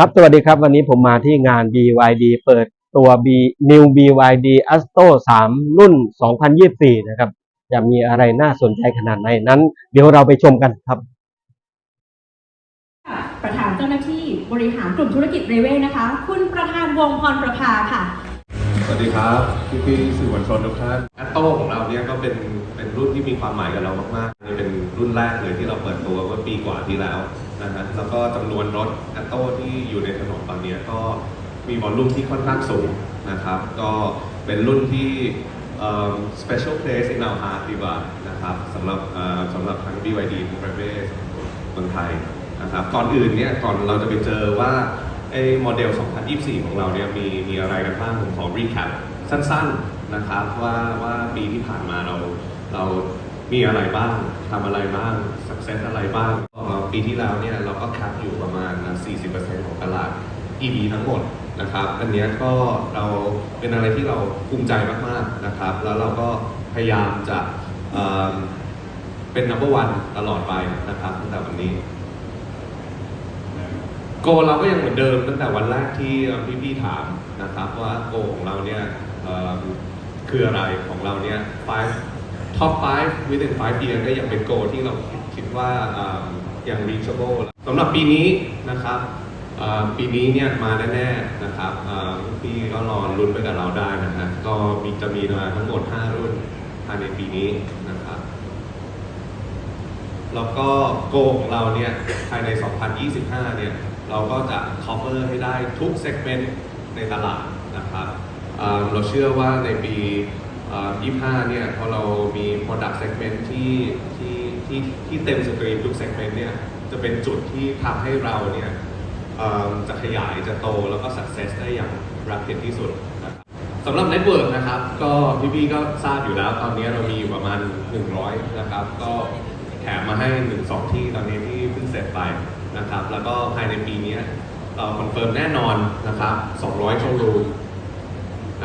ครับ สวัสดีครับ วันนี้ผมมาที่งาน BYD เปิดตัว B New BYD Astro 3 รุ่น 2024 นะครับ จะมีอะไรน่าสนใจขนาดไหนนั้น เดี๋ยวเราไปชมกันครับค่ะประธานเจ้าหน้าที่บริหารกลุ่มธุรกิจเรเวลนะคะ คุณประธานวงพรประภาค่ะ สวัสดีครับพี่พี่ๆสื่อมวลชนทุกท่านแอตโต้ของเราเนี่ยก็เป็นเป็นรุ่นที่มีความหมายกับเรามากๆเลยเป็นรุ่นแรกเลยที่เราเปิดตัวเมื่อปีกว่าที่แล้ว นะฮะแล้วก็จำนวนรถแอตโต้ที่อยู่ในถนนตอนนี้ก็มีวอลลุ่มที่ค่อนข้างสูงนะครับ ก็เป็นรุ่นที่ special place in our heart ดีกว่านะครับสำหรับสำหรับทั้ง BYD ทั้ง r e v e เมืองไทยนะครับก่อนอื่นเนี่ยก่อนเราจะไปเจอว่าไอ้โมเดล 2024 ของเราเนี่ยมีมีอะไรกันบ้างผมขอ recap สั้นๆนะครับว่าว่าปีที่ผ่านมาเราเรามีอะไรบ้างทำอะไรบ้าง success อะไรบ้าง ปีที่แล้วเนี่ยเราก็แคปอยู่ประมาณ 40%ของตลาด EV ทั้งหมดนะครับ อันนี้ก็เราเป็นอะไรที่เราภูมิใจมากๆนะครับ แล้วเราก็พยายามจะเเป็น number one ตลอดไปนะครับตั้งแต่วันนี้โกเราก็ยังเหมือนเดิมตั้งแต่วันแรกที่พี่ๆถามนะครับว่าโกของเราเนี่ยคืออะไรของเราเนี่ย five top five within five years ก็ยังเป็นโกที่เราคิดว่า อิ่มยัง reachable สำหรับปีนี้นะครับปีนี้เนี่ยมาแน่ๆนะครับพี่ก็รอลุ้นไปกับเราได้นะฮะก็มีจะมีมาทั้งหมด 5 รุ่นภายในปีนี้นะครับแล้วก็โกของเราเนี่ยภายใน 2025 เนี่ยเราก็จะ cover ให้ได้ทุก segment ในตลาดนะครับเราเชื่อว่าในปี อ่า25เนี่ยพอเรามี product segment ที่ที่ที่ที่เต็มสตรีมทุก segment เนี่ยจะเป็นจุดที่ทำให้เราเนี่ยจะขยายจะโตแล้วก็ success ได้อย่าง rapid ที่สุดนะครับสำหรับเน็ตเวิร์กนะครับ ก็พี่ๆก็ทราบอยู่แล้ว ตอนนี้เรามีอยู่ประมาณ 100 นะครับ ก็แถมมาให้ 1 2 ที่ตอนนี้ที่เพิ่งเสร็จไปนะครับ แล้วก็ภายในปีนี้เราคอนเฟิร์มแน่นอนนะครับ 200 โชว์รูม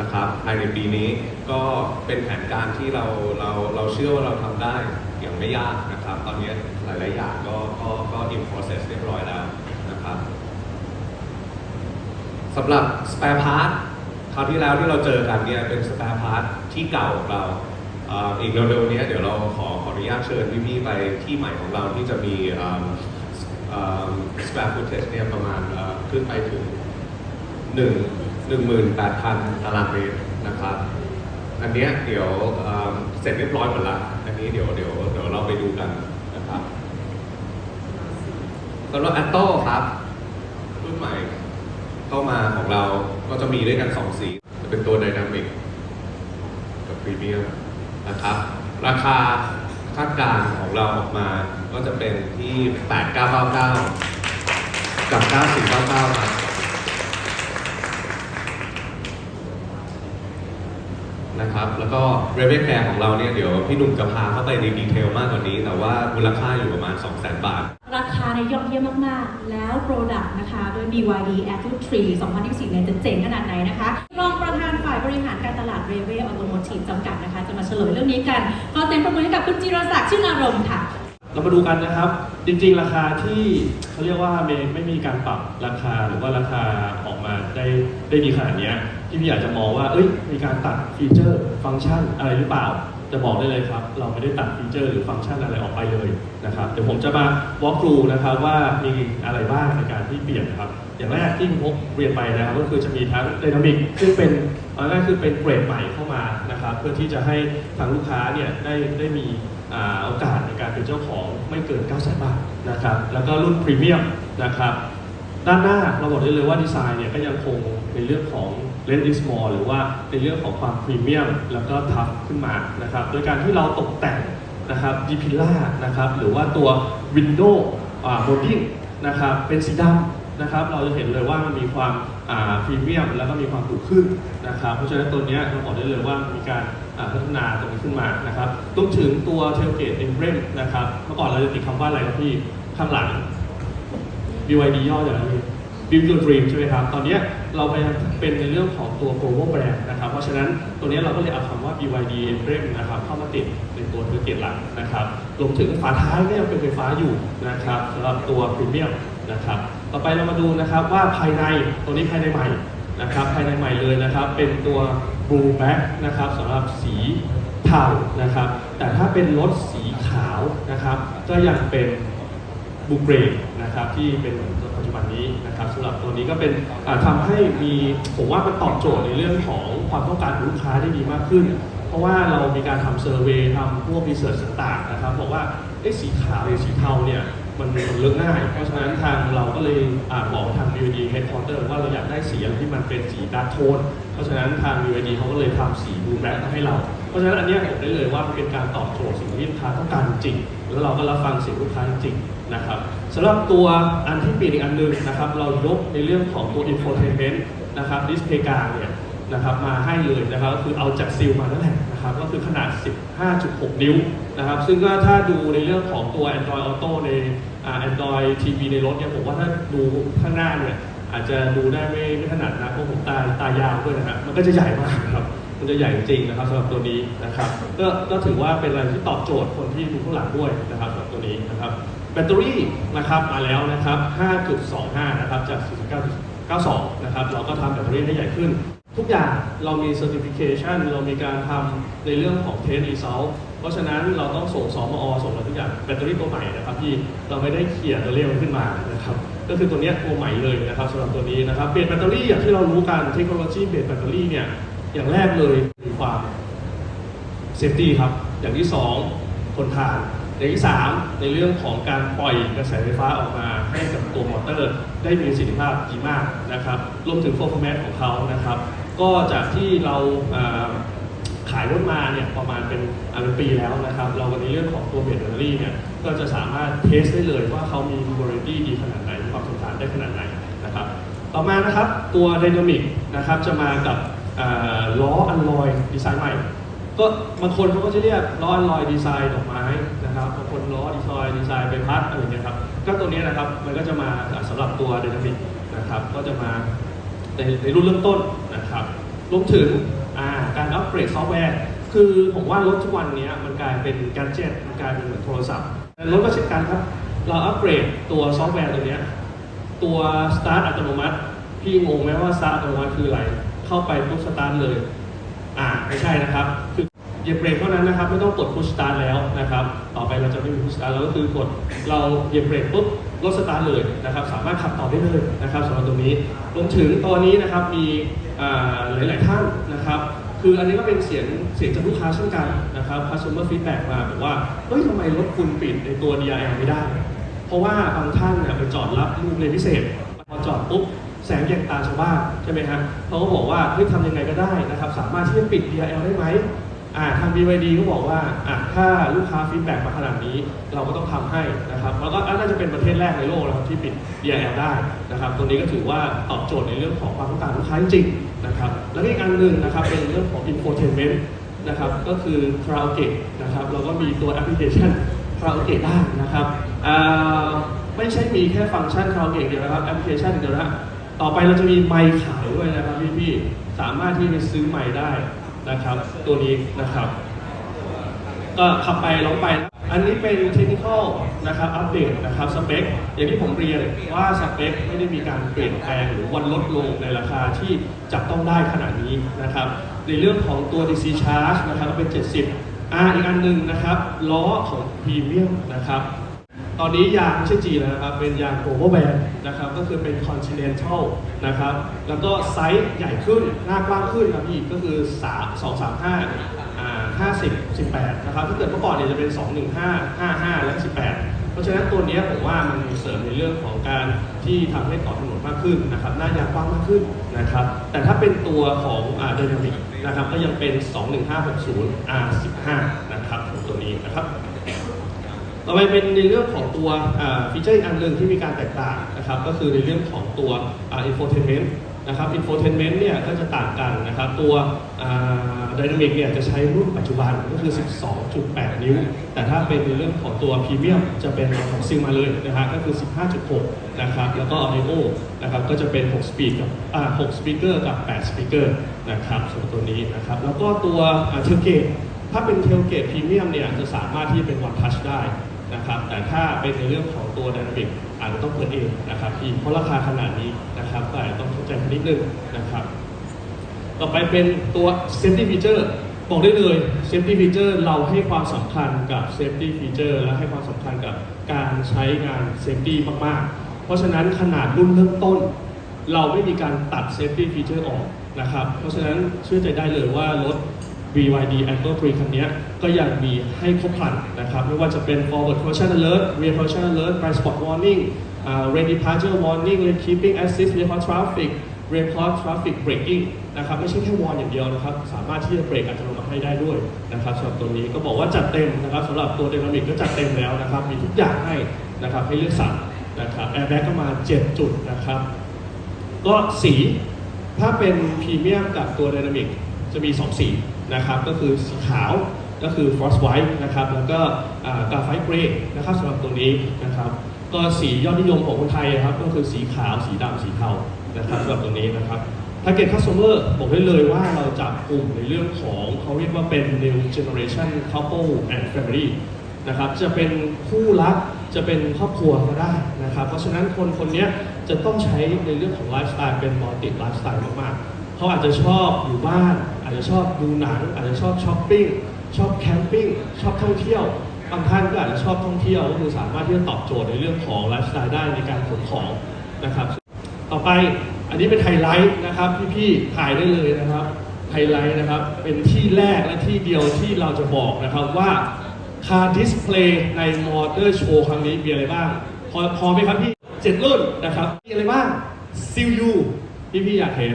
นะครับภายในปีนี้ก็เป็นแผนการที่เราเราเราเชื่อว่าเราทำได้อย่างไม่ยากนะครับ ตอนนี้หลาย ๆ อย่างก็ก็ก็ in process เรียบร้อยแล้วนะครับสำหรับ spare part คราวที่แล้วที่เราเจอกันเนี่ยเป็น spare part ที่เก่าของเราอีกเร็ว ๆ นี้เดี๋ยวเราขอขออนุญาตเชิญพี่ๆไปที่ใหม่ของเราที่จะมีเอิ่มเอิ่ม spare footage เนี่ยประมาณขึ้นไปถึง1 18,000 ตารางเมตรนะครับ อันเนี้ยเดี๋ยวเอิ่มเสร็จเรียบร้อยหมดละ อันนี้เดี๋ยวเดี๋ยวเดี๋ยวเราไปดูกันนะครับสำหรับ a t t o ครับรุ่นใหม่เข้ามาของเราก็จะมีด้วยกัน 2 สี จะเป็นตัว Dynamic กับ Premium นะครับ ราคาคาดการณ์ของเราออกมาก็จะเป็นที่ 8999 กับ 9499ครับ นะครับ แล้วก็ r e v e n Care ของเราเนี่ยเดี๋ยวพี่หนุ่มจะพาเข้าไปในดีเทลมากกว่านี้ แต่ว่ามูลค่าอยู่ประมาณ 200,000 บาท ราคาในยยอดเยี่ยมมาก ๆ แล้ว Product นะคะโดย BYD Attitude 3 2024เนี่ยจะเจ๋งขนาดไหนนะคะ รองประธานฝ่ายบริหารการตลาด r e v e l Automotive จำกัดนะคะ จะมาเฉลยเรื่องนี้กัน ขอเสียงประมือให้กับคุณจิรศักดิ์ชื่นอารมณ์ค่ะ เรามาดูกันนะครับ จริงๆ ราคาที่เขาเรียกว่าไม่ไม่มีการปรับราคาหรือว่าราคาออกมาได้ได้ดีขนาดเนี้ย ที่พี่อยากจะมองว่าเอ้ยมีการตัดฟีเจอร์ฟังก์ชันอะไรหรือเปล่า จะบอกได้เลยครับ เราไม่ได้ตัดฟีเจอร์หรือฟังก์ชันอะไรออกไปเลยนะครับเดี๋ยวผมจะมา walk through นะครับว่ามีอะไรบ้างในการที่เปลี่ยนครับ อย่างแรกที่คุกเรียนไปนะครับก็คือจะมีทั้ง Dynamic ซึ่งเป็นอันแรกคือเป็นเกรดใหม่เข้ามานะครับเพื่อที่จะให้ทางลูกค้าเนี่ยได้ได้มีโอกาสในการเป็นเจ้าของไม่เกิน 9 0 0 0 0บาทนะครับแล้วก็รุ่นพรีเมียมนะครับด้านหน้าเราบอกได้เลยว่าดีไซน์เนี่ยก็ยังคงในเรื่องของ l e n s small หรือว่าในเรื่องของความพรีเมียมแล้วก็ทัฟขึ้นมานะครับโดยการที่เราตกแต่งนะครับ d p i l l a นะครับหรือว่าตัว Window อ่า Molding นะครับเป็นสีดำนะครับเราจะเห็นเลยว่ามันมีความพรีเมียมแล้วก็มีความถูกขึ้นนะครับเพราะฉะนั้นตัวนี้เราบอกได้เลยว่ามีการอ่าพัฒนาตรงนี้ขึ้นมานะครับรวมถึงตัว tailgate emblem นะครับเมื่อก่อนเราจะติดคำว่าอะไรครับพี่ข้างหลัง BYD ย่อจากอะไร Build Your Dream ใช่ไหมครับ ตอนนี้เราพยายามเป็นในเรื่องของตัว global brand นะครับ เพราะฉะนั้นตัวนี้เราก็เลยเอาคำว่า BYD Emblem นะครับเข้ามาติดในตัวธุรกิจหลักนะครับ รวมถึงฝาท้ายก็ยังเป็นไฟฟ้าอยู่นะครับสำหรับตัว Premium นะครับ ต่อไปเรามาดูนะครับว่าภายในตัวนี้ภายในใหม่นะครับภายในใหม่เลยนะครับ เป็นตัว blue Black นะครับสำหรับสีเทานะครับ แต่ถ้าเป็นรถสีขาวนะครับ ก็ยังเป็นบูเบรกนะครับที่เป็น นะครับสำหรับตัวนี้ก็เป็นทำาให้มีผมว่ามันตอบโจทย์ในเรื่องของความต้องการของลูกค้าได้ดีมากขึ้น เพราะว่าเรามีการทำเซอร์เวย์ทำพวกรีเสิร์ชต่างๆนะครับบอกว่าไอ้สีขาวหรือสีเทาเนี่ยมันมันเลือกง่าย เพราะฉะนั้นทางเราก็เลยอบอกทาง BYD Headquarter ว่าเราอยากได้สีที่มันเป็นสีดาร์กโทน เพราะฉะนั้นทาง BYD เขาก็เลยทำสีบูแบล็คให้เรา เพราะฉะนั้นอันนี้ผมได้เลยว่าเป็นการตอบโจทย์สิ่งที่ลูกค้าต้องการจริง แล้วเราก็รับฟังเสียงลูกค้าจริงนะครับ สำหรับตัวอันที่เปลี่ยนอีกอันหนึ่งนะครับ เรายกในเรื่องของตัว infotainment นะครับดิสเพย์กลางเนี่ยนะครับมาให้เลยนะครับก็คือเอาจากซิลมานั่นแหละนะครับก็คือขนาด 15.6 นิ้วนะครับซึ่งก็ถ้าดูในเรื่องของตัว Android Auto ในอ่า Android TV ในรถเนี่ยผมว่าถ้าดูข้างหน้าเนี่ย อาจจะดูได้ไม่ไม่ถนัดนะเพราะผมตาตายาวด้วยนะครับมันก็จะใหญ่มากครับ มันจะใหญ่จริงนะครับสำหรับตัวนี้นะครับก็ก็ถือว่าเป็นอะไรที่ตอบโจทย์คนที่ดูข้างหลังด้วยนะครับสำหรับตัวนี้นะครับแบตเตอรี่นะครับมาแล้วนะครับ 5.25 นะครับจาก 49.92 นะครับเราก็ทำแบตเตอรี่ให้ใหญ่ขึ้น ทุกอย่างเรามี certification เรามีการทำในเรื่องของ test result เพราะฉะนั้นเราต้องส่งสมอส่งอะไรทุกอย่างแบตเตอรี่ตัวใหม่นะครับที่เราไม่ได้เขี่ยตัวเรียกมันขึ้นมาน ก็คือตัวนี้ตัวใหม่เลยนะครับสำหรับตัวนี้นะครับเปลี่ยนแบตเตอรี่อย่างที่เรารู้กันเทคโนโลยีเปลี่ยนแบตเตอรี่เนี่ยอย่างแรกเลยคือความเซฟตี้ครับ อย่างที่2ทนทาน อย่างที่ 3 ในเรื่องของการปล่อยกระแสไฟฟ้าออกมาให้กับตัวมอเตอร์ ได้มีประสิทธิภาพดีมากนะครับรวมถึง performance ของเขานะครับ ก็จากที่เราขายรถมาเนี่ยประมาณเป็นอ่าเป็นปีแล้วนะครับ เราในเรื่องของตัวเบตเตอรี่เนี่ยก็จะสามารถเทสได้เลยว่าเขามี durability ดีขนาดไหน ได้ขนาดไหนนะครับ ต่อมานะครับตัว Dynamic นะครับจะมากับล้ออันลอยดีไซน์ใหม่ ก็บางคนเขาก็จะเรียกล้ออันลอยดีไซน์ดอกไม้นะครับบางคนล้อดีไซน์ดีไซน์ใบพัดอะไรอย่างเงี้ยครับก็ตัวนี้นะครับมันก็จะมาสำหรับตัว Dynamic นะครับก็จะมาในในรุ่นเริ่มต้นนะครับรวมถึงการอัปเกรดซอฟต์แวร์คือผมว่ารถทุกวันนี้มันกลายเป็นการเจ็ตมันกลายเป็นเหมือนโทรศัพท์แต่รถก็เช่นกันครับ เราอัปเกรดตัวซอฟต์แวร์ตัวเนี้ย ตัวสตาร์ทอัตโนมัติ พี่งงไหมว่าสตาร์ทอัตโนมัติคืออะไร เข้าไปปุ๊บสตาร์ทเลย อ่าไม่ใช่นะครับ คือเหยียบเบรกเท่านั้นนะครับ ไม่ต้องกดพุชสตาร์ทแล้วนะครับ ต่อไปเราจะไม่มีพุชสตาร์ทแล้วก็คือกดเราเหยียบเบรกปุ๊บรถสตาร์ทเลยนะครับ สามารถขับต่อได้เลยนะครับสำหรับตรงนี้รวมถึงตอนนี้นะครับมีอ่าหลาย ๆ ท่านนะครับ คืออันนี้ก็เป็นเสียงเสียงจากลูกค้าเช่นกันนะครับ customer feedback มาบอกว่าเฮ้ยทำไมรถคุณปิดในตัว DRL ไม่ได้ ราะว่าบางท่านเนี่ยไปจอดรับลูกเรียนพิเศษพอจอดปุ๊บแสงแยงตาชาวบ้านใช่ไหมฮะเขาก็บอกว่าเฮ้ยทำยังไงก็ได้นะครับ สามารถที่จะปิด DRL ได้ไหมอ่าทาง BYD ก็บอกว่าอะถ้าลูกค้าฟีดแบ็กมาขนาดนี้ เราก็ต้องทำให้นะครับแล้วก็น่าจะเป็นประเทศแรกในโลกนะครับที่ปิด DRL ได้นะครับตัวนี้ก็ถือว่าตอบโจทย์ในเรื่องของความต้องการลูกค้าจริงๆนะครับแล้วก็อีกอันหนึ่งนะครับเป็นเรื่องของ infotainment นะครับก็คือคาราโอเกะนะครับเราก็มีตัวแอปพลิเคชัน คาราโอเกะได้นะครับไม่ใช่มีแค่ฟังก์ชันคาราโอเกะเดียวนะครับแอปพลิเคชันเดียวนะต่อไปเราจะมีไมค์ขายด้วยนะครับพี่ๆสามารถที่จะซื้อไมค์ได้นะครับ ตัวนี้นะครับ ก็ขับไปร้องไปนะอันนี้เป็นเทคนิคนะครับอัปเดตนะครับสเปคอย่างที่ผมเรียนว่าสเปคไม่ได้มีการเปลี่ยนแปลงหรือวันลดลงในราคาที่จับต้องได้ขนาดนี้นะครับ ในเรื่องของตัว DC charge นะครับก็เป็น 70 อ่าอีกอันหนึ่งนะครับล้อของพรีเมียมนะครับ ตอนนี้ยางไม่ใช่ G แล้วนะครับ เป็นยางโอเวอร์แบนนะครับ ก็คือเป็นคอนติเนนทัลนะครับ แล้วก็ไซส์ใหญ่ขึ้น หน้ากว้างขึ้นนะพี่ก็คือ3 2 3 5อ่า50 18 นะครับ ถ้าเกิดเมื่อก่อนเนี่ยจะเป็น 2 1 5 5 5 และ 18 เพราะฉะนั้นตัวนี้ผมว่ามันมีเสริมในเรื่องของการที่ทำให้ต่อถนนมากขึ้นนะครับหน้ายางกว้างมากขึ้นนะครับแต่ถ้าเป็นตัวของอ่า Dynamic นะครับก็ยังเป็น 21560 R15 นะครับตัวนี้นะครับต่อไปเป็นในเรื่องของตัวฟีเจอร์อีกอันหนึ่งที่มีการแตกต่างนะครับก็คือในเรื่องของตัวอ่า infotainment น นะครับ infotainment เนี่ยก็จะต่างกันนะครับ ตัวอ่า dynamic เนี่ยจะใช้รุ่นปัจจุบันก็คือ 12.8 นิ้ว แต่ถ้าเป็นในเรื่องของตัว premium จะเป็นของซิลมาเลยนะฮะก็คือ 15.6 นะครับ แล้วก็ audio นะครับก็จะเป็น6 speed กับอ่า6 speaker กับ8 speaker นะครับส่วนตัวนี้นะครับ แล้วก็ตัวเทลเกตถ้าเป็นเทลเกตพรีเมียมเนี่ยจะสามารถที่เป็นวันทัชได้นะครับแต่ถ้าเป็นในเรื่องของตัว Dynamic อาจจะต้องเปิดเองนะครับพี่เพราะราคาขนาดนี้นะครับก็อาจจะต้องเข้าใจนิดนึงนะครับ ต่อไปเป็นตัว safety feature บอกได้เลย safety feature เราให้ความสำคัญกับ safety feature และให้ความสำคัญกับการใช้งาน safety มากๆ เพราะฉะนั้นขนาดรุ่นเริ่มต้น เราไม่มีการตัด safety feature ออกนะครับ เพราะฉะนั้นเชื่อใจได้เลยว่ารถ BYD Atto 3คันนี้ก็ยังมีให้ครบครันนะครับ ไม่ว่าจะเป็น forward collision alert rear collision alert blind spot warning อ่า lane departure warning lane keeping assist rear cross traffic rear cross traffic braking นะครับ ไม่ใช่แค่วอลอย่างเดียวนะครับ สามารถที่จะเบรกอัตโนมัติให้ได้ด้วยนะครับสำหรับตัวนี้ก็บอกว่าจัดเต็มนะครับสำหรับตัว Dynamic ก็จัดเต็มแล้วนะครับ มีทุกอย่างให้นะครับให้เลือกสรรนะครับ airbag ก็มา 7 จุดนะครับ ก็สีถ้าเป็นพรีเมียมกับตัว Dynamic จะมี 2 สี นะครับก็คือสีขาวก็คือ Frost White นะครับแล้วก็กาไฟเกรย์นะครับสำหรับตัวนี้นะครับก็สียอดนิยมของคนไทยนะครับก็คือสีขาวสีดำสีเทานะครับสำหรับตัวนี้นะครับ Target Customer บอกได้เลยว่าเราจับกลุ่มในเรื่องของเขาเรียกว่าเป็น New Generation Couple and Family นะครับจะเป็นคู่รักจะเป็นครอบครัวก็ได้นะครับ เพราะฉะนั้นคนคนนี้จะต้องใช้ในเรื่องของไลฟ์สไตล์เป็นมัลติไลฟ์สไตล์มากๆ เขาอาจจะชอบอยู่บ้าน จจะชอบดูหนัง อาจจะชอบช้อปปิ้งชอบแคมปิ้งชอบท่องเที่ยวบางท่านก็อาจจะชอบท่องเที่ยวก็คือสามารถที่จะตอบโจทย์ในเรื่องของไลฟ์สไตล์ได้ในการขนของนะครับ ต่อไปอันนี้เป็นไฮไลท์นะครับพี่ๆถ่ายได้เลยนะครับไฮไลท์นะครับเป็นที่แรกและที่เดียวที่เราจะบอกนะครับว่าคาร์ดิสเพลย์ในมอเตอร์โชว์ครั้งนี้มีอะไรบ้าง พอพอไหมครับพี่เจ็ดรุ่นนะครับมีอะไรบ้างซิลยูพี่ๆอยากเห็น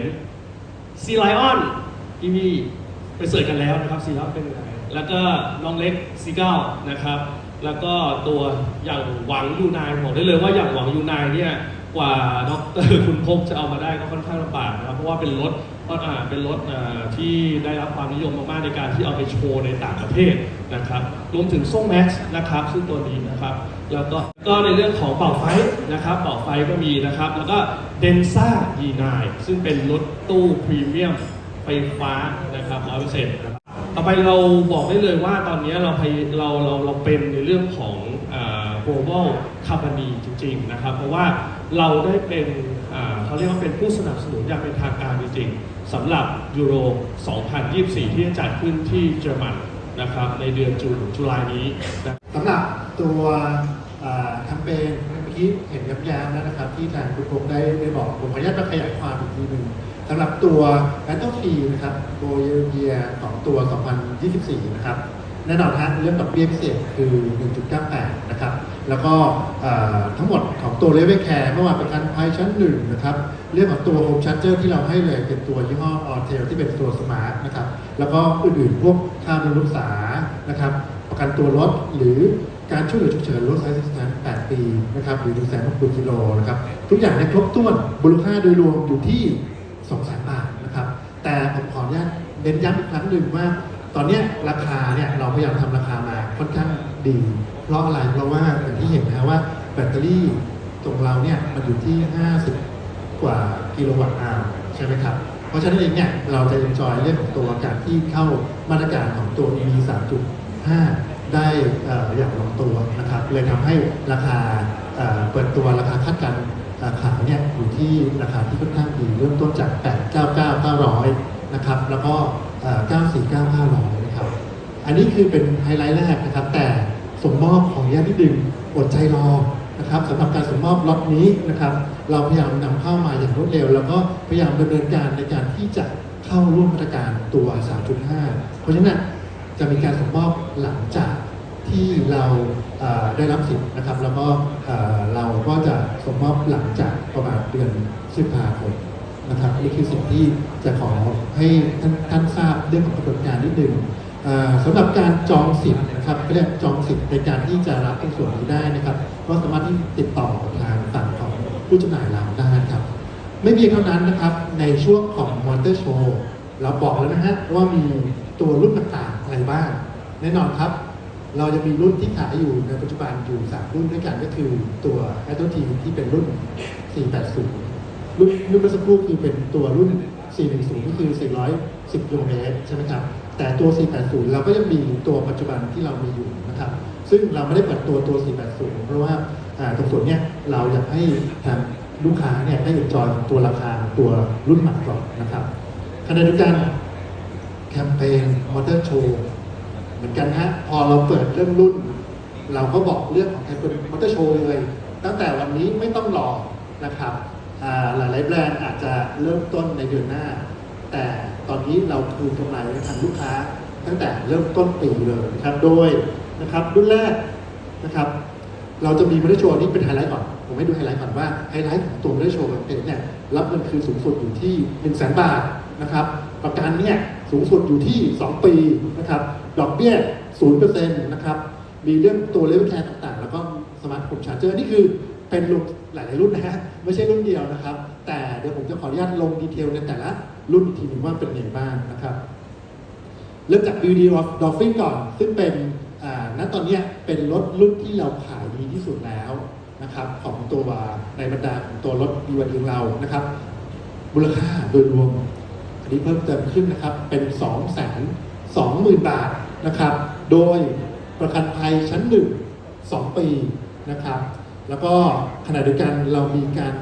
ซีไลออน พี่ๆไปเสิร์ชกันแล้วนะครับซีไลออนเป็นยังไงแล้วก็น้องเล็กซีเก้านะครับ แล้วก็ตัวอย่างหวังยูนายบอกได้เลยว่าอย่างหวังยูนายเนี่ยกว่าดรคุณพงจะเอามาได้ก็ค่อนข้างลำบากนะครับเพราะว่าเป็นรถอ่าเป็นรถอ่าที่ได้รับความนิยมมากๆในการที่เอาไปโชว์ในต่างประเทศนะครับ รวมถึงส้มแม็กซ์นะครับ ซึ่งตัวนี้นะครับ แล้วก็ก็ในเรื่องของเป่าไฟนะครับเป่าไฟก็มีนะครับ แล้วก็เดนซ่า D9 ซึ่งเป็นรถตู้พรีเมียม ไฟฟ้านะครับร้อยเปอร์เซ็นต์นะครับต่อไปเราบอกได้เลยว่าตอนนี้เราพยเราเราเราเป็นในเรื่องของอ่า global company จริงๆนะครับ เพราะว่าเราได้เป็นอ่าเขาเรียกว่าเป็นผู้สนับสนุนอย่างเป็นทางการจริงๆสำหรับยูโร 2024 ที่จะจัดขึ้นที่เยอรมันนะครับในเดือนจูนจุลายนี้สำหรับตัวอ่าแคมเปญเมื่อกี้เห็นย้ำๆแล้วนะครับ ที่ทางคุณพงได้ได้บอกผมขออนุญาตขยายความอีกทีหนึ่ง สำหรับตัว Battlefield นะครับโกเยียของตัว 2024 นะครับแน่นอนฮะเรื่องดอกเบี้ยพิเศษคือ 1.98 นะครับ แล้วก็ทั้งหมดของตัวเลเวลแคร์เมื่อวานประกันภัยชั้นหนึ่งนะครับ เรื่องของตัว Home Charger ที่เราให้เลยเป็นตัวยี่ห้อ a l t e l ที่เป็นตัวสมาร์ทนะครับ แล้วก็อื่นๆพวกค่าบำรุงษานะครับ ประกันตัวรถหรือการช่วยเหลือฉุกเฉินรถไซส์สแตน8ปีนะครับหรือ1 6 0 0 0กิโลนะครับ ทุกอย่างเนี่ยครบถ้วนมูลค่าโดยรวมอยู่ที่ 200,000 บาทนะครับ แต่ผมขออนุญาตเน้นย้ำอีกครั้งหนึ่งว่า ตอนนี้ราคาเนี่ยเราพยายามทำราคามาค่อนข้างดี เพราะอะไรเพราะว่าอย่างที่เห็นนะว่าแบตเตอรี่ตรงเราเนี่ยมันอยู่ที่ 50 กว่ากิโลวัตต์อาวใช่ไหมครับ เพราะฉะนั้นเองเนี่ยเราจะ enjoy เรื่องของตัวการที่เข้ามาตรการของตัว EV 3.5 ได้อออย่างลงตัวนะครับเลยทำให้ราคาเเปิดตัวราคาคาดการณ์ เอ่อขาเนี่ยอยู่ที่ราคาที่ค่อนข้างดีเริ่มต้นจาก 899,900 นะครับ แล้วก็เอ่อ949,500 นะครับ อันนี้คือเป็นไฮไลท์แรกนะครับ แต่ส่งมอบของอนุญาตนิดนึงอดใจรอนะครับสำหรับการส่งมอบล็อตนี้นะครับ เราพยายามนำเข้ามาอย่างรวดเร็ว แล้วก็พยายามดำเนินการในการที่จะเข้าร่วมมาตรการตัว 3.5 เพราะฉะนั้นจะมีการส่งมอบหลังจาก ที่เราได้รับสิทธิ์นะครับ แล้วก็เราก็จะส่งมอบหลังจากประมาณเดือนพฤษภาคมนะครับนี่คือสิ่งที่จะขอให้ท่านท่านทราบเรื่องของกระบวนการนิดนึงอ่าสำหรับการจองสิทธิ์นะครับเรียกจองสิทธิ์ในการที่จะรับในส่วนนี้ได้นะครับก็สามารถที่ติดต่อทางฝั่งของผู้จำหน่ายเราได้ครับ ไม่เพียงเท่านั้นนะครับในช่วงของมอเตอร์โชว์เราบอกแล้วนะฮะว่ามีตัวรุ่นต่างๆอะไรบ้าง แน่นอนครับ เราจะมีรุ่นที่ขายอยู่ในปัจจุบันอยู่ 3 รุ่นด้วยกันก็คือตัว a t o t ที่เป็นรุ่น 480 รุ่นรุ่นเมื่อสักครู่คือเป็นตัวรุ่น 410 ก็คือ 410กิโลเมตรใช่ไหมครับ แต่ตัว 480 เราก็ยังมีตัวปัจจุบันที่เรามีอยู่นะครับ ซึ่งเราไม่ได้เปิดตัวตัว 480 เพราะว่าตรงส่วนเนี้ยเราอยากให้ลูกค้าเนี่ยได้จอยตัวราคาตัวรุ่นใหม่ก่อนนะครับขณะเดียวกันแคมเปญมอเตอร์โชว์ เหมือนกันฮะพอเราเปิดเรื่องรุ่น เราก็บอกเรื่องของแคมเปญมอเตอร์โชว์เลย ตั้งแต่วันนี้ไม่ต้องรอนะครับอ่าหลายๆแบรนด์อาจจะเริ่มต้นในเดือนหน้า แต่ตอนนี้เราคืนกำไรให้ทางลูกค้า ตั้งแต่เริ่มต้นปีเลยนะครับโดยนะครับรุ่นแรกนะครับเราจะมีมอเตอร์โชว์นนี้เป็นไฮไลท์ก่อน ผมให้ดูไฮไลท์ก่อนว่าไฮไลท์ของตัวมอเตอร์โชว์มันเป็นเนี่ยรับเงินคืนสูงสุดอยู่ที่1นึ่งแสนบาทนะครับประกันเนี่ยสูงสุดอยู่ที่ 2 ปีนะครับ ดอกเบี้ย0%นย์เปอร์เซ็นต์นะครับ มีเรื่องตัวเลเวลแคร์ต่างๆ แล้วก็สมาร์ทโฮมชาร์เจอร์นี่คือเป็นรุ่นหลายๆรุ่นนะฮะไม่ใช่รุ่นเดียวนะครับ แต่เดี๋ยวผมจะขออนุญาตลงดีเทลในแต่ละรุ่นอีกทีหนึ่งว่าเป็นยังไงบ้างนะครับ เริ่มจาก BD Dolphin ก่อน ซึ่งเป็นณตอนนี้เป็นรถรุ่นที่เราขายดีที่สุดแล้วนะครับของตัวในบรรดาของตัวรถ BYD ของเรานะครับมูลค่าโดยรวมอันนี้เพิ่มเติมขึ้นนะครับเป็น 2 2 0 0 0 0 บาท นะครับ โดยประกันภัยชั้น1 2ปีนะครับ แล้วก็ขณะเดียวกันเรามีการ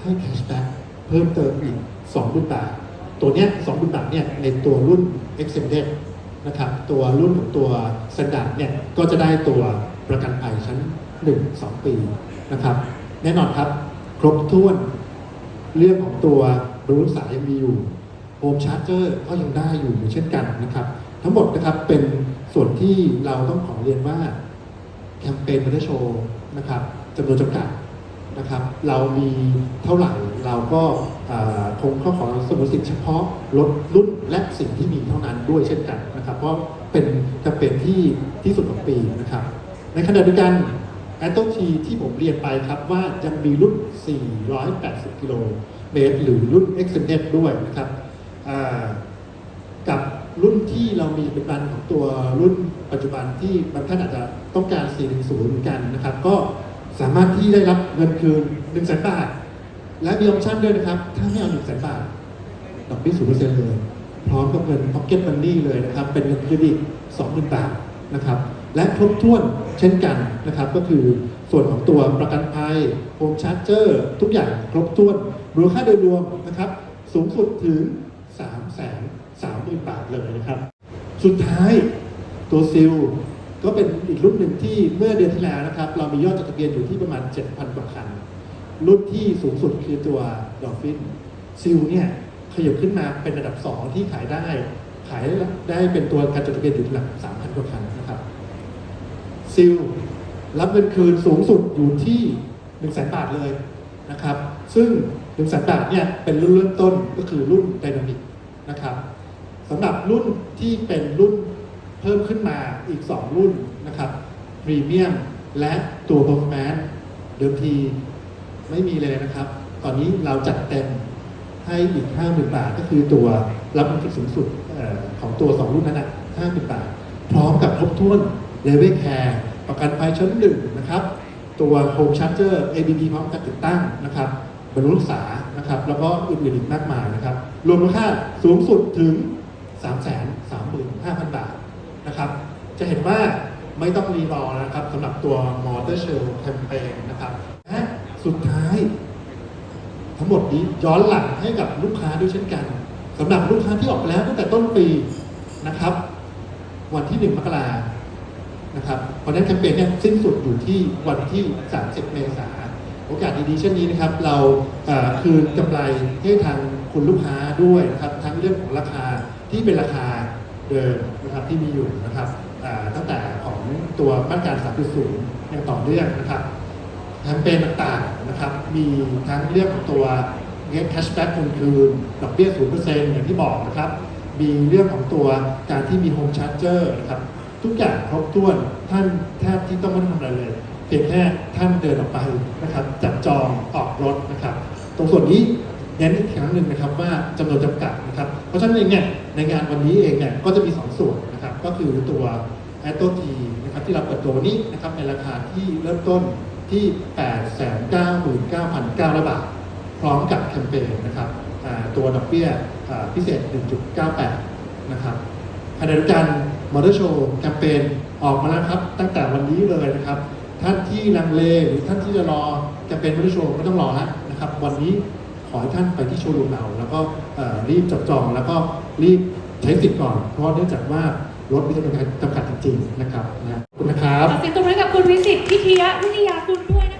ให้แคชแบ็กเพิ่มเติมอีก20,000บาทตัวเนี้ย20,000บาทเนี่ยในตัวรุ่น Extended นะครับตัวรุ่นของตัว Standard เนี่ยก็จะได้ตัวประกันภัยชั้น 1 2 ปีนะครับ แน่นอนครับ ครบถ้วนเรื่องของตัวบรรลุสายยังมีอยู่โฮมชาร์เจอร์ก็ยังได้อยู่เช่นกันนะครับ ทั้งหมดนะครับเป็นส่วนที่เราต้องขอเรียนว่าแคมเปญมันได้โชว์นะครับจำนวนจำกัดนะครับ เรามีเท่าไหร่เราก็คงเข้าขอสมุดสิทธิ์เฉพาะลดรุ่นและสิ่งที่มีเท่านั้นด้วยเช่นกันนะครับ เพราะเป็นแคมเปญที่ที่สุดของปีนะครับ ในขณะเดียวกันแอตโตทีที่ผมเรียนไปครับว่ายังมีรุ่น 480 กิโลเมตรหรือรุ่น Extended ด้วยนะครับกับ รุ่นที่เรามีเป็นบันของตัวรุ่นปัจจุบันที่บางท่านอาจจะต้องการ 410 เหมือนกันนะครับ ก็สามารถที่ได้รับเงินคืน1 0 0 0 0 0บาท และมีออปชั่นด้วยนะครับ ถ้าไม่เอา1 0 0 0 0 0บาท ดอกเบี้ยศูนย์เปอร์เซ็นต์เลย พร้อมกับเงิน Pocket Money เลยนะครับ เป็นเงินเครดิต20,000บาทนะครับ และครบถ้วนเช่นกันนะครับ ก็คือส่วนของตัวประกันภัยโฮมชาร์จเจอร์ทุกอย่างครบถ้วนมูลค่าโดยรวมนะครับ สูงสุดถึง3 3 0 0 0 0บาทเลยนะครับ สุดท้ายตัวซิลก็เป็นอีกรุ่นหนึ่งที่เมื่อเดือนที่แล้วนะครับ เรามียอดจดทะเบียนอยู่ที่ประมาณ 7,000 กว่าคัน รุ่นที่สูงสุดคือตัวดอฟฟินซิลเนี่ยขยับขึ้นมาเป็นระดับ 2 ที่ขายได้ ขายได้เป็นตัวการจดทะเบียนอยู่ที่หลัก 3,000 กว่าคันนะครับซิลรับเงินคืนสูงสุดอยู่ที่1 0 0 0 0แบาทเลยนะครับ ซึ่ง1 0 0 0 0แบาทเนี่ยเป็นรุ่นเริ่มต้นก็คือรุ่นไดนามิกนะครับ สำหรับรุ่นที่เป็นรุ่นเพิ่มขึ้นมาอีก 2 รุ่นนะครับพรีเมียมและตัว performance เดิมทีไม่มีเลยนะครับ ตอนนี้เราจัดเต็มให้อีก 50,000 บาท ก็คือตัวรับเงินสูงสุดของตัว 2 รุ่นนั้นนะ50,000 บาท พร้อมกับครบถ้วนเลเวลแคร์ประกันภัยชั้นหนึ่งนะครับ ตัวโฮมชาร์เจอร์ ABB พร้อมการติดตั้งนะครับบรรลุรักษานะครับ แล้วก็อื่นๆอีกมากมายนะครับ รวมมูลค่าสูงสุดถึง 335,000 บาทนะครับ จะเห็นว่าไม่ต้องรีรอนะครับสำหรับตัวมอเตอร์เชลแคมเปญนะครับและสุดท้าย ทั้งหมดนี้ย้อนหลังให้กับลูกค้าด้วยเช่นกันสำหรับลูกค้าที่ออกไปแล้วตั้งแต่ต้นปีนะครับ วันที่ 1 มกรานะครับเพราะนั้นแคมเปญเนี่ยสิ้นสุดอยู่ที่วันที่ 30 เมษายนโอกาสดีๆเช่นนี้นะครับ เราคืนกำไรให้ทางคุณลูกค้าด้วยนะครับ ทั้งเรื่องของราคา ที่เป็นราคาเดิมนะครับที่มีอยู่นะครับตั้งแต่ของตัวมาตรการ 3.0ยังต่อเนื่องนะครับแคมเปญต่างๆนะครับ มีทั้งเรื่องของตัวเงินแคชแบ็กคืนคืนดอกเบี้ย 0%อย่างที่บอกนะครับ มีเรื่องของตัวการที่มีโฮมชาร์เจอร์นะครับ ทุกอย่างครบถ้วนท่านแทบที่ต้องไม่ต้องทำอะไรเลยเพียงแค่ท่านเดินออกไปนะครับ จับจองออกรถนะครับ ตรงส่วนนี้ เน้นอีกครั้งหนึ่งนะครับว่าจำนวนจำกัดนะครับ เพราะฉะนั้นเองเนี่ยในงานวันนี้เองเนี่ยก็จะมี 2 ส่วนนะครับ ก็คือตัว a t o T นะครับที่เราเปิดตัวนี้นะครับในราคาที่เริ่มต้นที่ 899,900 บาท พร้อมกับแคมเปญนะครับตัวดอกเบี้ยพิเศษ 1.98 นะครับขณะเดียวกันมอเตอร์โชว์แคมเปญออกมาแล้วครับ ตั้งแต่วันนี้เลยนะครับ ท่านที่ลังเลหรือท่านที่จะรอแคมเปญมอเตอร์โชว์ไม่ต้องรอแล้วนะครับ วันนี้ ขอให้ท่านไปที่โชว์รูมเราแล้วก็รีบจับจองแล้วก็รีบใช้สิทธิ์ก่อน เพราะเนื่องจากว่ารถมีจำกัดจำกัดจริงๆนะครับนะขอบคุณนะครับขอเสียงตบมือกับคุณวิสิตพิทยาวิทยาคุณด้วยนะคะ